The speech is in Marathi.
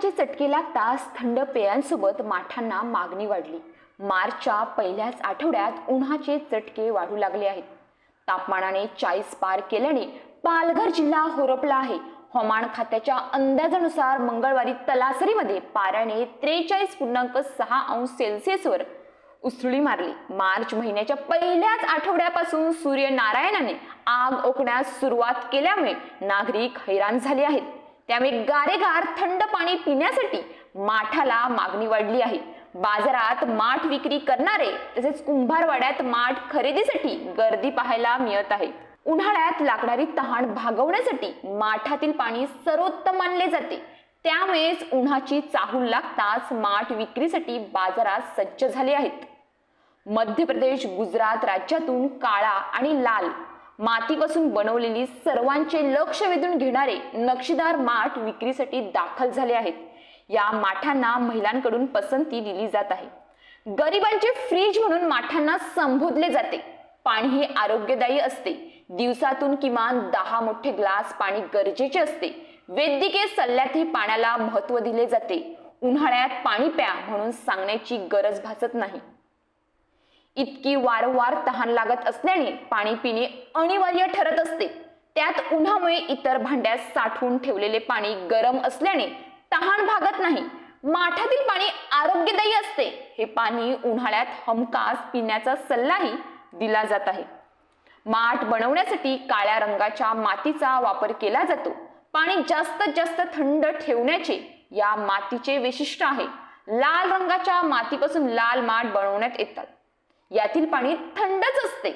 उन्हाचे चटके लागताच थंड पेयांसोबत माठांना मागणी वाढली. मार्चच्या पहिल्याच आठवड्यात उन्हाचे चटके वाढू लागले आहेत. तापमानाने चाळीस पार केल्याने पालघर जिल्हा होरपला आहे. हवामान खात्याच्या अंदाजानुसार मंगळवारी तलासरीमध्ये पाऱ्याने त्रेचाळीस पूर्णांक सहा अंश सेल्सिअसवर उसळी मारली. मार्च महिन्याच्या पहिल्याच आठवड्यापासून सूर्यनारायणाने आग ओकण्यास सुरुवात केल्यामुळे नागरिक हैराण झाले आहेत. त्यामुळे गारेगार थंड पाणी पिण्यासाठी माठाला मागणी वाढली आहे. बाजारात माठ विक्री करणारे तसेच कुंभारवाड्यात माठ खरेदीसाठी गर्दी पाहायला मिळत आहे. उन्हाळ्यात लागणारी तहान भागवण्यासाठी माठातील पाणी सर्वोत्तम मानले जाते. त्यामुळेच उन्हाची चाहूल लागताच माठ विक्रीसाठी बाजारात सज्ज झाले आहेत. मध्य प्रदेश गुजरात राज्यातून काळा आणि लाल मातीपासून बनवलेली सर्वांचे लक्ष वेधून घेणारे नक्षीदार माठ विक्रीसाठी दाखल झाले आहेत. या माठांना महिलांकडून पसंती दिली जात आहे. गरिबांचे फ्रीज म्हणून माठांना संबोधले जाते. पाणी हे आरोग्यदायी असते. दिवसातून किमान दहा मोठे ग्लास पाणी गरजेचे असते. वैद्यकीय सल्ल्यातही पाण्याला महत्त्व दिले जाते. उन्हाळ्यात पाणी प्या म्हणून सांगण्याची गरज भासत नाही. इतकी वारंवार तहान लागत असल्याने पाणी पिणे अनिवार्य ठरत असते. त्यात उन्हामुळे इतर भांड्यात साठवून ठेवलेले पाणी गरम असल्याने तहान भागत नाही. माठातील पाणी आरोग्यदायी असते. हे पाणी उन्हाळ्यात हमखास पिण्याचा सल्लाही दिला जात आहे. माठ बनवण्यासाठी काळ्या रंगाच्या मातीचा वापर केला जातो. पाणी जास्तीत जास्त थंड ठेवण्याचे या मातीचे वैशिष्ट्य आहे. लाल रंगाच्या मातीपासून लाल माठ बनवण्यात येतात. यातील पाणी थंडच असते.